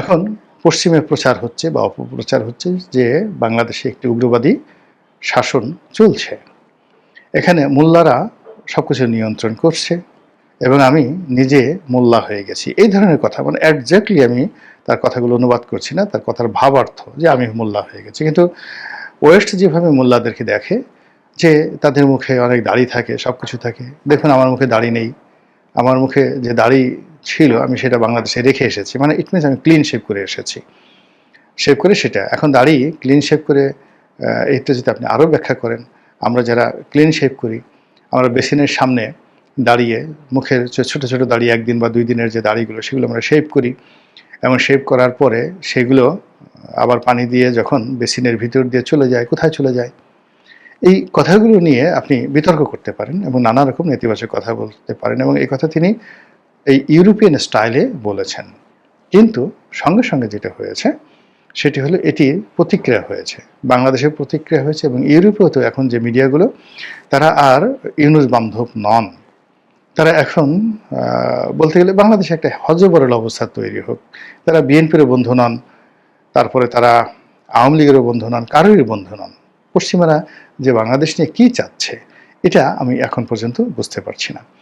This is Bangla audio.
এখন পশ্চিমে প্রচার হচ্ছে বা অপপ্রচার হচ্ছে যে বাংলাদেশে একটি উগ্রবাদী শাসন চলছে। এখানে মোল্লারা সব কিছু নিয়ন্ত্রণ করছে এবং আমি নিজে মোল্লা হয়ে গেছি। এই ধরনের কথা মানে একজাক্টলি আমি তার কথাগুলো অনুবাদ করছি না, তার কথার ভাবার্থ যে আমি মোল্লা হয়ে গেছি। কিন্তু ওয়েস্ট যেভাবে মোল্লাদেরকে দেখে যে তাদের মুখে অনেক দাড়ি থাকে সব কিছু থাকে, দেখুন আমার মুখে দাড়ি নেই, আমার মুখে যে দাড়ি ছিল, আমি সেটা বাংলাদেশে রেখে এসেছি। মানে ইট মিনস আমি ক্লিন শেভ করে এসেছি। শেভ করে সেটা। এখন দাড়ি ক্লিন শেভ করে এটা যদি আপনি আরও ব্যাখ্যা করেন, আমরা যারা ক্লিন শেভ করি, আমরা বেসিনের সামনে দাঁড়িয়ে, মুখের ছোট ছোট দাড়ি একদিন বা দুই দিনের যে দাড়িগুলো, সেগুলো আমরা শেভ করি। এবং শেভ করার পরে সেগুলো আবার পানি দিয়ে যখন বেসিনের ভিতর দিয়ে চলে যায়, কোথায় চলে যায়? এই কথাগুলো নিয়ে আপনি বিতর্ক করতে পারেন এবং নানা রকম নেতিবাচক কথা বলতে পারেন। এবং এই কথা তিনি এই ইউরোপিয়ান স্টাইলে বলেছেন। কিন্তু সঙ্গে সঙ্গে যেটা হয়েছে, সেটি হলো এটির প্রতিক্রিয়া হয়েছে। বাংলাদেশের প্রতিক্রিয়া হয়েছে এবং ইউরোপেও তো এখন যে মিডিয়াগুলো, তারা আর ইউনুস বান্ধব নন। তারা এখন বলতে গেলে বাংলাদেশে একটা হজবরল অবস্থা তৈরি হোক। তারা বিএনপিরও বন্ধু নন, তারপরে তারা আওয়ামী লীগেরও বন্ধু নন, কারোরই বন্ধু নন। পশ্চিমারা যে বাংলাদেশ নিয়ে কী চাচ্ছে, এটা আমি এখন পর্যন্ত বুঝতে পারছি না।